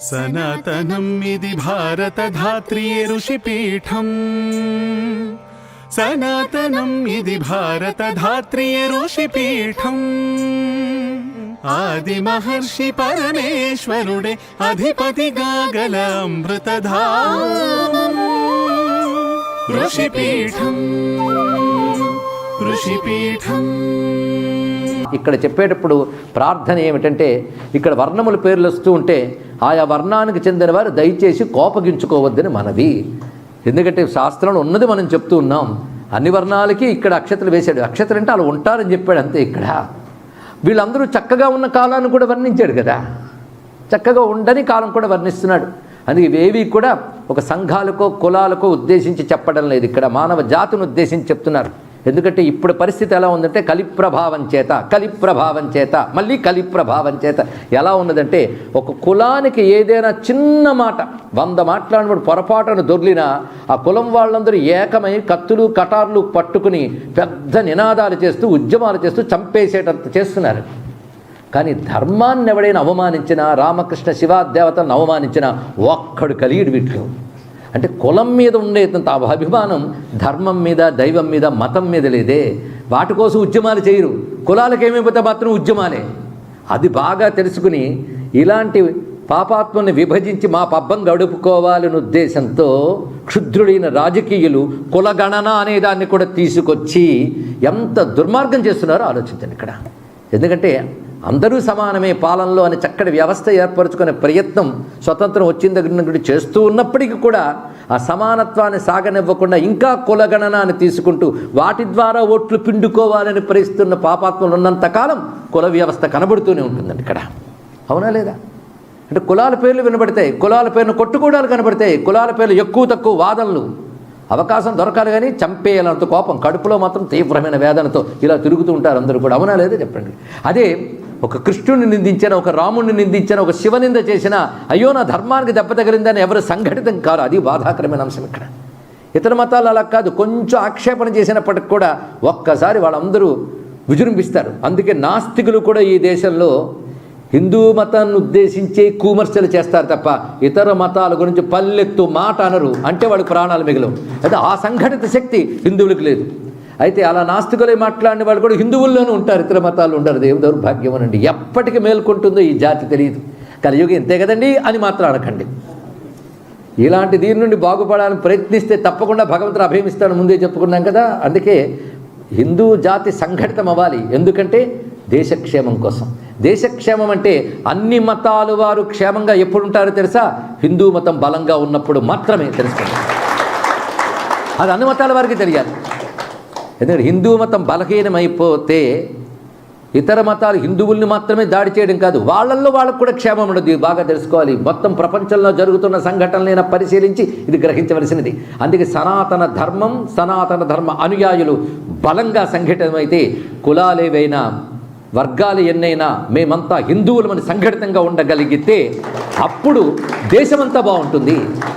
సనాతనం ఇది భారత ధాత్రియే ఋషిపీఠం. సనాతనం ఇది భారత ధాత్రియే ఋషిపీఠం. ఆది మహర్షి పరమేశ్వరుడే అధిపతిగా గల అమృతధా ఋషిపీఠం. ఋషిపీఠం. ఇక్కడ చెప్పేటప్పుడు ప్రార్థన ఏమిటంటే ఇక్కడ వర్ణముల పేర్లు వస్తూ ఉంటే ఆయా వర్ణానికి చెందిన వారు దయచేసి కోపగించుకోవద్దని మనవి. ఎందుకంటే శాస్త్రంలో ఉన్నది మనం చెప్తూ ఉన్నాం. అన్ని వర్ణాలకి ఇక్కడ అక్షతలు వేశాడు. అక్షతలు అంటే అలా ఉంటారని చెప్పాడు అంతే ఇక్కడ. వీళ్ళందరూ చక్కగా ఉన్న కాలాన్ని కూడా వర్ణించాడు కదా. చక్కగా ఉండని కాలం కూడా వర్ణిస్తున్నాడు. అందుకే ఇవేవి కూడా ఒక సంఘాలకో కులాలకో ఉద్దేశించి చెప్పడం లేదు. ఇక్కడ మానవ జాతిని ఉద్దేశించి చెప్తున్నారు. ఎందుకంటే ఇప్పుడు పరిస్థితి ఎలా ఉందంటే కలి ప్రభావం చేత కలి ప్రభావం చేత మళ్ళీ కలి ప్రభావం చేత. ఎలా ఉన్నదంటే ఒక కులానికి ఏదైనా చిన్న మాట వంద మాట్లాడినప్పుడు పొరపాటును దొర్లినా ఆ కులం వాళ్ళందరూ ఏకమై కత్తులు కటార్లు పట్టుకుని పెద్ద నినాదాలు చేస్తూ ఉద్యమాలు చేస్తూ చంపేసేటంత చేస్తున్నారు. కానీ ధర్మాన్ని ఎవడైనా అవమానించినా రామకృష్ణ శివ దేవతలను అవమానించినా ఒక్కడు కలిగిడు వీటిలో. అంటే కులం మీద ఉండేంత అభిమానం ధర్మం మీద దైవం మీద మతం మీద లేదే. వాటి కోసం ఉద్యమాలు చేయరు. కులాలకు ఏమైపోతే మాత్రం ఉద్యమాలే. అది బాగా తెలుసుకుని ఇలాంటి పాపాత్మని విభజించి మా పబ్బం గడుపుకోవాలనే ఉద్దేశంతో క్షుద్రుడైన రాజకీయులు కులగణన అనే దాన్ని కూడా తీసుకొచ్చి ఎంత దుర్మార్గం చేస్తున్నారో ఆలోచించండి ఇక్కడ. ఎందుకంటే అందరూ సమానమే పాలనలో అని చక్కటి వ్యవస్థ ఏర్పరచుకునే ప్రయత్నం స్వతంత్రం వచ్చిన దగ్గర నుండి చేస్తూ ఉన్నప్పటికీ కూడా ఆ సమానత్వాన్ని సాగనివ్వకుండా ఇంకా కులగణనాన్ని తీసుకుంటూ వాటి ద్వారా ఓట్లు పిండుకోవాలని ప్రయత్నిస్తున్న పాపాత్మలు ఉన్నంతకాలం కుల వ్యవస్థ కనబడుతూనే ఉంటుందండి ఇక్కడ. అవునా లేదా? అంటే కులాల పేర్లు వినబడతాయి. కులాల పేర్లు కొట్టుకోవడాలు కనబడతాయి. కులాల పేర్లు ఎక్కువ తక్కువ వాదనలు. అవకాశం దొరకాలి కానీ చంపేయాలంత కోపం. కడుపులో మాత్రం తీవ్రమైన వేదనతో ఇలా తిరుగుతూ ఉంటారు అందరూ కూడా. అవునా లేదా చెప్పండి? అదే ఒక కృష్ణుని నిందించిన ఒక రాముడిని నిందించిన ఒక శివనింద చేసిన అయ్యో నా ధర్మానికి దెబ్బ తగిలిందని ఎవరు సంఘటితం కారు. అది బాధాకరమైన అంశం ఇక్కడ. ఇతర మతాలు అలా కాదు. కొంచెం ఆక్షేపణ చేసినప్పటికి కూడా ఒక్కసారి వాళ్ళందరూ విజృంభిస్తారు. అందుకే నాస్తికులు కూడా ఈ దేశంలో హిందూ మతాన్ని ఉద్దేశించే కూమర్శలు చేస్తారు తప్ప ఇతర మతాల గురించి పల్లెత్తు మాట అనరు. అంటే వాడు ప్రాణాలు మిగలవు. అదే ఆ సంఘటిత శక్తి హిందువులకు లేదు. అయితే అలా నాస్తికులే మాట్లాడిన వాళ్ళు కూడా హిందువుల్లోనూ ఉంటారు ఇతర మతాలు ఉండరు. దేవు దౌర్భాగ్యం అనండి. ఎప్పటికి మేల్కొంటుందో ఈ జాతి తెలియదు కలియుగం ఇంతే కదండి అని మాత్రం అనకండి ఇలాంటి దీని నుండి బాగుపడాలని ప్రయత్నిస్తే తప్పకుండా భగవంతుడు అభయమిస్తాడు ముందే చెప్పుకున్నాం కదా. అందుకే హిందూ జాతి సంఘటితం అవ్వాలి. ఎందుకంటే దేశక్షేమం కోసం. దేశక్షేమం అంటే అన్ని మతాలు వారు క్షేమంగా ఎప్పుడు ఉంటారో తెలుసా? హిందూ మతం బలంగా ఉన్నప్పుడు మాత్రమే తెలుసు అది అన్ని మతాల వారికి తెలియాలి. ఎందుకంటే హిందూ మతం బలహీనమైపోతే ఇతర మతాలు హిందువుల్ని మాత్రమే దాడి చేయడం కాదు వాళ్ళల్లో వాళ్ళకు కూడా క్షేమం ఉండదు. బాగా తెలుసుకోవాలి. మొత్తం ప్రపంచంలో జరుగుతున్న సంఘటనలైనా పరిశీలించి ఇది గ్రహించవలసినది. అందుకే సనాతన ధర్మం సనాతన ధర్మ అనుయాయులు బలంగా సంఘటితమైతే కులాలేవైనా వర్గాలు ఎన్నైనా మేమంతా హిందువులమని సంఘటితంగా ఉండగలిగితే అప్పుడు దేశమంతా బాగుంటుంది.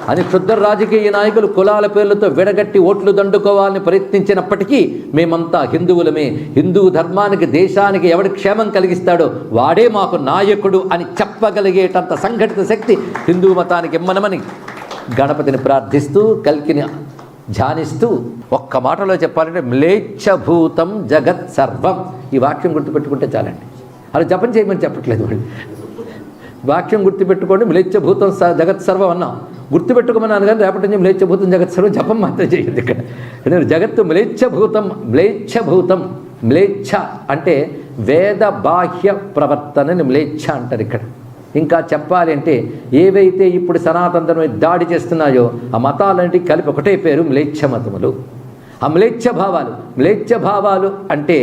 అని క్షుద్ర రాజకీయ నాయకులు కులాల పేర్లతో విడగట్టి ఓట్లు దండుకోవాలని ప్రయత్నించినప్పటికీ మేమంతా హిందువులమే. హిందూ ధర్మానికి దేశానికి ఎవడి క్షేమం కలిగిస్తాడో వాడే మాకు నాయకుడు అని చెప్పగలిగేటంత సంఘటిత శక్తి హిందూ మతానికి ఇమ్మనమని గణపతిని ప్రార్థిస్తూ కల్కిని ధ్యానిస్తూ ఒక్క మాటలో చెప్పాలంటే మ్లేచ్ఛభూతం జగత్ సర్వం. ఈ వాక్యం గుర్తుపెట్టుకుంటే చాలండి. అలా జపం చేయమని చెప్పట్లేదు వాళ్ళు వాక్యం గుర్తుపెట్టుకోండి మ్లేచ్ఛభూతం స జగత్ సర్వం అన్నాం. గుర్తుపెట్టుకోమన్నాను కానీ రేపటి నుంచి మ్లేచ్ఛభూతం జగత్ సర్వం జపం మాత్రం చేయండి ఇక్కడ. ఎందుకంటే జగత్తు మ్లేచ్ఛభూతం మ్లేచ్ఛభూతం మ్లేచ్ఛ అంటే వేద బాహ్య ప్రవర్తనని మ్లేచ్ఛ అంటారు ఇక్కడ. ఇంకా చెప్పాలి అంటే ఏవైతే ఇప్పుడు సనాతన ధర్మం దాడి చేస్తున్నాయో ఆ మతాలన్నిటి కలిపి ఒకటే పేరు మ్లేచ్ఛ మతములు. ఆ మ్లేచ్ఛ భావాలు మ్లేచ్ఛ భావాలు అంటే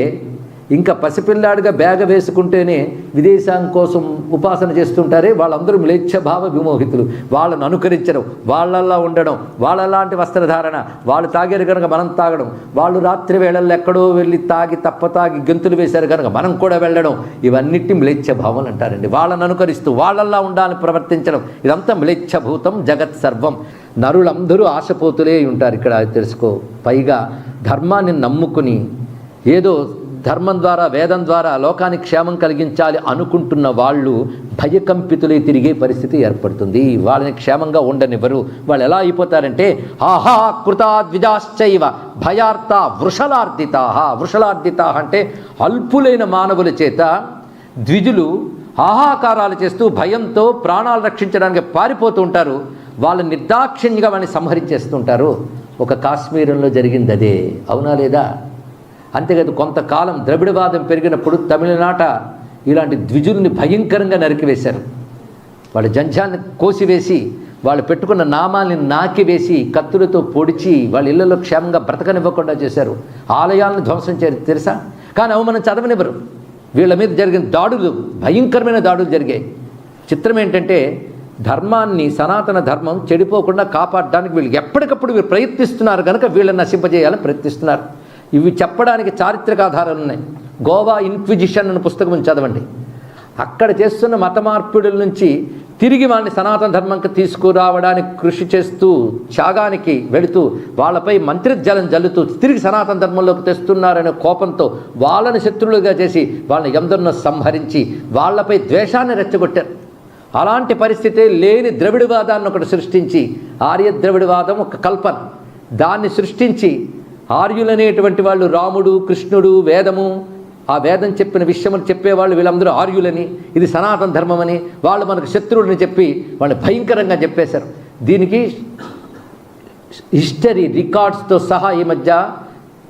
ఇంకా పసిపిల్లాడిగా బ్యాగ వేసుకుంటేనే విదేశాం కోసం ఉపాసన చేస్తుంటారే వాళ్ళందరూ మ్లేచ్ఛ భావ విమోహితులు. వాళ్ళను అనుకరించడం వాళ్ళల్లా ఉండడం వాళ్ళలాంటి వస్త్రధారణ వాళ్ళు తాగారు కనుక మనం తాగడం వాళ్ళు రాత్రి వేళల్లో ఎక్కడో వెళ్ళి తాగి తప్ప తాగి గెంతులు వేశారు కనుక మనం కూడా వెళ్ళడం ఇవన్నిటి మ్లేచ్ఛ అంటారండి. వాళ్ళని అనుకరిస్తూ వాళ్ళల్లా ఉండాలని ప్రవర్తించడం ఇదంతా మ్లేచ్ఛభూతం జగత్ సర్వం. నరులందరూ ఆశపోతులే ఉంటారు ఇక్కడ తెలుసుకో. పైగా ధర్మాన్ని నమ్ముకుని ఏదో ధర్మం ద్వారా వేదం ద్వారా లోకానికి క్షేమం కలిగించాలి అనుకుంటున్న వాళ్ళు భయకంపితులై తిరిగే పరిస్థితి ఏర్పడుతుంది. వాళ్ళని క్షేమంగా ఉండనివ్వరు. వాళ్ళు ఎలా అయిపోతారంటే ఆహా కృతాద్విజాశ్చైవ భయార్థ భయార్త వృషలార్దితా వృషలార్దితా అంటే అల్పులైన మానవుల చేత ద్విజులు ఆహాకారాలు చేస్తూ భయంతో ప్రాణాలు రక్షించడానికి పారిపోతూ ఉంటారు. వాళ్ళు నిర్దాక్షిణ్యంగా వాడిని సంహరించేస్తుంటారు. ఒక కాశ్మీరంలో జరిగింది అదే. అవునా లేదా? అంతేకాదు కొంతకాలం ద్రవిడవాదం పెరిగినప్పుడు తమిళనాట ఇలాంటి ద్విజుల్ని భయంకరంగా నరికివేశారు. వాళ్ళ జంజాన్ని కోసివేసి వాళ్ళు పెట్టుకున్న నామాల్ని నాకివేసి కత్తులతో పొడిచి వాళ్ళ ఇళ్ళలో క్షేమంగా బ్రతకనివ్వకుండా చేశారు. ఆలయాలను ధ్వంసం చేయారు తెలుసా? కానీ అవి మనం చదవనివ్వరు. వీళ్ళ మీద జరిగిన దాడులు భయంకరమైన దాడులు జరిగాయి. చిత్రం ఏంటంటే ధర్మాన్ని సనాతన ధర్మం చెడిపోకుండా కాపాడడానికి వీళ్ళు ఎప్పటికప్పుడు వీళ్ళు ప్రయత్నిస్తున్నారు కనుక వీళ్ళని నశింపజేయాలని ప్రయత్నిస్తున్నారు. ఇవి చెప్పడానికి చారిత్రక ఆధారాలు ఉన్నాయి. గోవా ఇన్క్విజిషన్ అనే పుస్తకం చదవండి. అక్కడ చేస్తున్న మత మార్పిడుల నుంచి తిరిగి వాళ్ళని సనాతన ధర్మంకి తీసుకురావడానికి కృషి చేస్తూ త్యాగానికి వెళుతూ వాళ్ళపై మంత్రిజలం జల్లుతూ తిరిగి సనాతన ధర్మంలోకి తెస్తున్నారనే కోపంతో వాళ్ళని శత్రువులుగా చేసి వాళ్ళని ఎందరినో సంహరించి వాళ్ళపై ద్వేషాన్ని రెచ్చగొట్టారు. అలాంటి పరిస్థితి లేని ద్రవిడవాదాన్ని ఒకటి సృష్టించి ఆర్య ద్రవిడవాదం ఒక కల్పన. దాన్ని సృష్టించి ఆర్యులనేటువంటి వాళ్ళు రాముడు కృష్ణుడు వేదము. ఆ వేదం చెప్పిన విషయములు చెప్పేవాళ్ళు వీళ్ళందరూ ఆర్యులని. ఇది సనాతన ధర్మమని వాళ్ళు మనకు శత్రువులని చెప్పి వాళ్ళు భయంకరంగా చెప్పేశారు. దీనికి హిస్టరీ రికార్డ్స్తో సహా ఈ మధ్య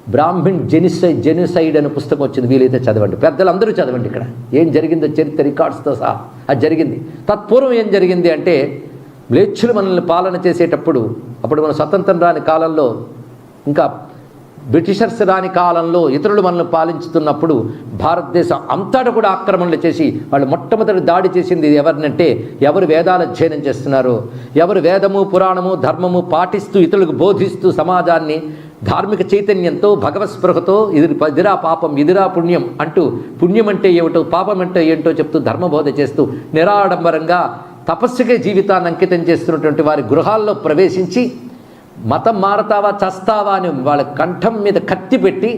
బ్రాహ్మిణ్ జెనిసైడ్ జెనిసైడ్ అనే పుస్తకం వచ్చింది. వీలైతే చదవండి. పెద్దలందరూ చదవండి ఇక్కడ. ఏం జరిగిందో చరిత్ర రికార్డ్స్తో సహా. అది జరిగింది. తత్పూర్వం ఏం జరిగింది అంటే మ్లేచ్చులు మనల్ని పాలన చేసేటప్పుడు అప్పుడు మన స్వతంత్రం రాని కాలంలో ఇంకా బ్రిటిషర్స్ రాని కాలంలో ఇతరులు మనల్ని పాలించుతున్నప్పుడు భారతదేశం అంతటా కూడా ఆక్రమణలు చేసి వాళ్ళు మొట్టమొదటి దాడి చేసింది ఎవరినంటే ఎవరు వేదాలు అధ్యయనం చేస్తున్నారో? ఎవరు వేదము పురాణము ధర్మము పాటిస్తూ ఇతరులకు బోధిస్తూ సమాజాన్ని ధార్మిక చైతన్యంతో భగవత్స్పృహతో ఇది ఇదిరా పాపం ఇదిరా పుణ్యం అంటూ పుణ్యం అంటే ఏమిటో పాపం అంటే ఏంటో చెప్తూ ధర్మబోధ చేస్తూ నిరాడంబరంగా తపస్సుకే జీవితాన్ని అంకితం చేస్తున్నటువంటి వారి గృహాల్లో ప్రవేశించి మతం మారతావా చస్తావా అని వాళ్ళ కంఠం మీద కత్తి పెట్టి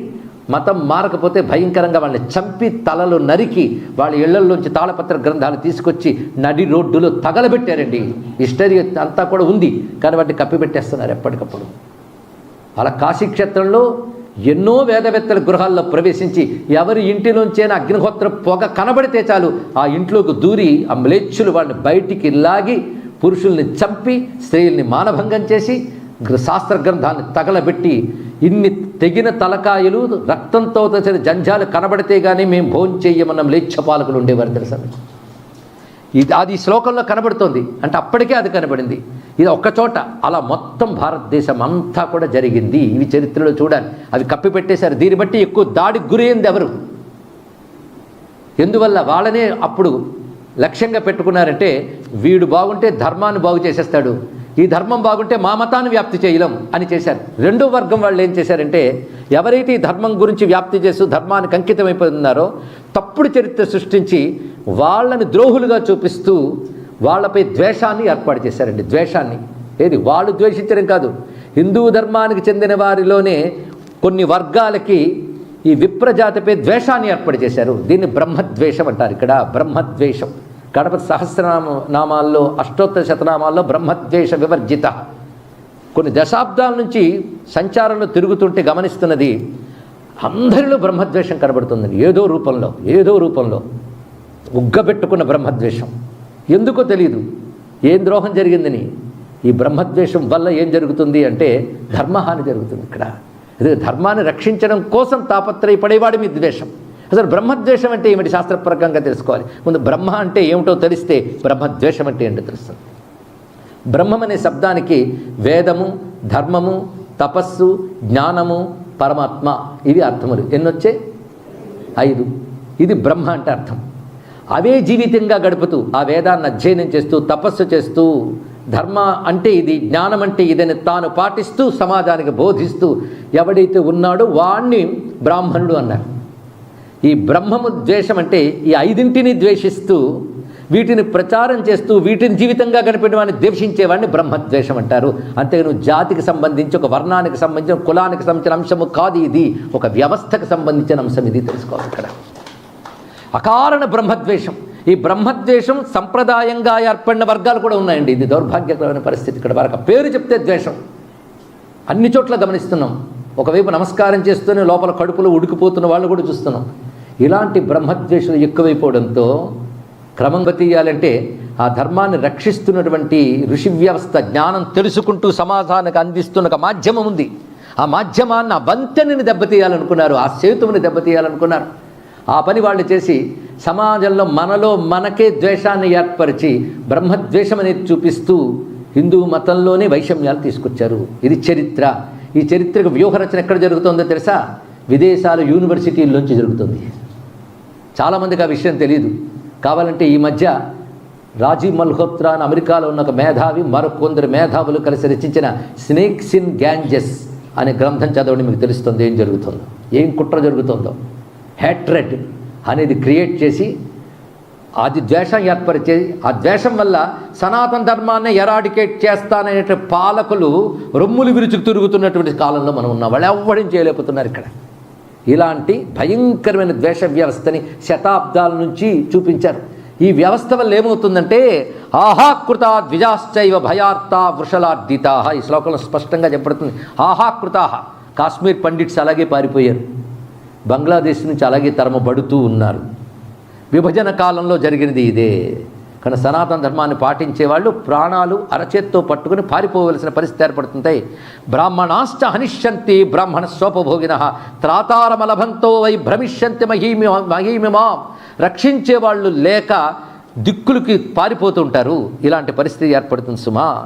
మతం మారకపోతే భయంకరంగా వాళ్ళని చంపి తలలు నరికి వాళ్ళ ఇళ్ళలోంచి తాళపత్ర గ్రంథాలు తీసుకొచ్చి నడి రోడ్డులో తగలబెట్టారండి. హిస్టరీ అంతా కూడా ఉంది కానీ వాటిని కప్పిపెట్టేస్తున్నారు ఎప్పటికప్పుడు. అలా కాశీక్షేత్రంలో ఎన్నో వేదవేత్తల గృహాల్లో ప్రవేశించి ఎవరి ఇంటిలోంచైనా అగ్నిహోత్ర పొగ కనబడితే చాలు ఆ ఇంట్లోకి దూరి ఆ మ్లేచ్చులు వాళ్ళని బయటికి లాగి పురుషుల్ని చంపి స్త్రీల్ని మానభంగం చేసి శాస్త్ర గ్రంథాన్ని తగలబెట్టి ఇన్ని తెగిన తలకాయలు రక్తంతో తెచ్చిన జంజాలు కనబడితే కానీ మేము భోజనం చేయమన్న మ్లేచ్ఛ పాలకులు ఉండేవారు తెలుసా? ఇది అది శ్లోకంలో కనబడుతోంది. అంటే అప్పటికే అది కనబడింది. ఇది ఒక్కచోట అలా మొత్తం భారతదేశం అంతా కూడా జరిగింది. ఇవి చరిత్రలో చూడాలి. అవి కప్పిపెట్టేశారు దీన్ని బట్టి ఎక్కువ దాడికి గురైంది ఎవరు? ఎందువల్ల? వాళ్ళనే అప్పుడు లక్ష్యంగా పెట్టుకున్నారంటే వీడు బాగుంటే ధర్మాన్ని బాగు చేసేస్తాడు. ఈ ధర్మం బాగుంటే మా మతాన్ని వ్యాప్తి చేయలేం అని చేశారు. రెండో వర్గం వాళ్ళు ఏం చేశారంటే ఎవరైతే ఈ ధర్మం గురించి వ్యాప్తి చేస్తూ ధర్మానికి అంకితమైపోతున్నారో తప్పుడు చరిత్ర సృష్టించి వాళ్ళని ద్రోహులుగా చూపిస్తూ వాళ్ళపై ద్వేషాన్ని ఏర్పాటు చేశారండి. ద్వేషాన్ని. ఏది? వాళ్ళు ద్వేషించడం కాదు. హిందూ ధర్మానికి చెందిన వారిలోనే కొన్ని వర్గాలకి ఈ విప్రజాతిపై ద్వేషాన్ని ఏర్పాటు చేశారు. దీన్ని బ్రహ్మద్వేషం అంటారు ఇక్కడ. బ్రహ్మద్వేషం. గణపతి సహస్రనామ నామాల్లో అష్టోత్తర శతనామాల్లో బ్రహ్మద్వేష వివర్జిత. కొన్ని దశాబ్దాల నుంచి సంచారంలో తిరుగుతుంటే గమనిస్తున్నది అందరిలో బ్రహ్మద్వేషం కనబడుతుందండి. ఏదో రూపంలో ఏదో రూపంలో. ఉగ్గబెట్టుకున్న బ్రహ్మద్వేషం. ఎందుకో తెలియదు ఏం ద్రోహం జరిగిందని. ఈ బ్రహ్మద్వేషం వల్ల ఏం జరుగుతుంది అంటే ధర్మహాని జరుగుతుంది ఇక్కడ. ఇది ధర్మాన్ని రక్షించడం కోసం తాపత్రయపడేవాడి మీ ద్వేషం. అసలు బ్రహ్మద్వేషం అంటే ఏమిటి శాస్త్రపరకంగా తెలుసుకోవాలి. ముందు బ్రహ్మ అంటే ఏమిటో తెలిస్తే బ్రహ్మద్వేషం అంటే ఏంటో తెలుస్తుంది. బ్రహ్మం అనే శబ్దానికి వేదము ధర్మము తపస్సు జ్ఞానము పరమాత్మ ఇవి అర్థములు. ఎన్నొచ్చే? ఐదు. ఇది బ్రహ్మ అంటే అర్థం. అవే జీవితంగా గడుపుతూ ఆ వేదాన్ని అధ్యయనం చేస్తూ తపస్సు చేస్తూ ధర్మ అంటే ఇది జ్ఞానం అంటే ఇదని తాను పాటిస్తూ సమాజానికి బోధిస్తూ ఎవడైతే ఉన్నాడో వాణ్ణి బ్రాహ్మణుడు అన్నారు. ఈ బ్రహ్మము ద్వేషం అంటే ఈ ఐదింటిని ద్వేషిస్తూ వీటిని ప్రచారం చేస్తూ వీటిని జీవితంగా గడిపిన వాడిని ద్వేషించేవాడిని బ్రహ్మద్వేషం అంటారు. అంతేగాని జాతికి సంబంధించి ఒక వర్ణానికి సంబంధించిన కులానికి సంబంధించిన అంశము కాదు ఇది. ఒక వ్యవస్థకు సంబంధించిన అంశం ఇది తెలుసుకోవాలి ఇక్కడ. అకారణ బ్రహ్మద్వేషం. ఈ బ్రహ్మద్వేషం సంప్రదాయంగా ఏర్పడిన వర్గాలు కూడా ఉన్నాయండి. ఇది దౌర్భాగ్యకరమైన పరిస్థితి. ఇక్కడ వరకు పేరు చెప్తే ద్వేషం. అన్ని చోట్ల గమనిస్తున్నాం. ఒకవైపు నమస్కారం చేస్తూనే లోపల కడుపులో ఉడికిపోతున్న వాళ్ళు కూడా చూస్తున్నాం. ఇలాంటి బ్రహ్మద్వేషాలు ఎక్కువైపోవడంతో క్రమంగా తీయాలంటే ఆ ధర్మాన్ని రక్షిస్తున్నటువంటి ఋషి వ్యవస్థ జ్ఞానం తెలుసుకుంటూ సమాధానానికి అందిస్తున్న ఒక మాధ్యమం ఉంది. ఆ మాధ్యమాన్ని ఆ వంతెనని దెబ్బతీయాలనుకున్నారు ఆ సేతువుని దెబ్బతీయాలనుకున్నారు. ఆ పని వాళ్ళు చేసి సమాజంలో మనలో మనకే ద్వేషాన్ని ఏర్పరిచి బ్రహ్మద్వేషం అనేది చూపిస్తూ హిందూ మతంలోనే వైషమ్యాలు తీసుకొచ్చారు. ఇది చరిత్ర. ఈ చరిత్రకు వ్యూహరచన ఎక్కడ జరుగుతుందో తెలుసా? విదేశాల యూనివర్సిటీల్లోంచి జరుగుతుంది. చాలామందికి ఆ విషయం తెలియదు కావాలంటే ఈ మధ్య రాజీవ్ మల్హోత్రా అని అమెరికాలో ఉన్న ఒక మేధావి మరొకొందరు మేధావులు కలిసి రచించిన స్నేక్స్ ఇన్ గ్యాంజెస్ అనే గ్రంథం చదవండి మీకు తెలుస్తుంది ఏం జరుగుతుందో. ఏం కుట్ర జరుగుతుందో. హ్యాట్రెడ్ అనేది క్రియేట్ చేసి అది ద్వేషం ఏర్పరిచే ఆ ద్వేషం వల్ల సనాతన ధర్మాన్ని ఎరాడికేట్ చేస్తాననే పాలకులు రొమ్ములు విరుచుకు తిరుగుతున్నటువంటి కాలంలో మనం ఉన్నాం. వాళ్ళు ఎవ్వడం చేయలేకపోతున్నారు ఇక్కడ. ఇలాంటి భయంకరమైన ద్వేష వ్యవస్థని శతాబ్దాల నుంచి చూపించారు. ఈ వ్యవస్థ వల్ల ఏమవుతుందంటే ఆహాకృత ద్విజాశ్చైవ భయార్త వృషలార్దితా ఈ శ్లోకంలో స్పష్టంగా చెప్పబడుతుంది. ఆహాకృత కాశ్మీర్ పండిట్స్ అలాగే పారిపోయారు. బంగ్లాదేశ్ నుంచి అలాగే తరమబడుతూ ఉన్నారు. విభజన కాలంలో జరిగినది ఇదే. కానీ సనాతన ధర్మాన్ని పాటించే వాళ్ళు ప్రాణాలు అరచేత్తో పట్టుకుని పారిపోవలసిన పరిస్థితి ఏర్పడుతుంటాయి బ్రాహ్మణాశ్చ హనిష్యంతి బ్రాహ్మణ స్వోపభోగిన త్రాతారమలభంతో వై భ్రమిష్యంతి మహీమి మహీమిమా రక్షించే వాళ్ళు లేక దిక్కులకి పారిపోతుంటారు ఇలాంటి పరిస్థితి ఏర్పడుతుంది సుమా.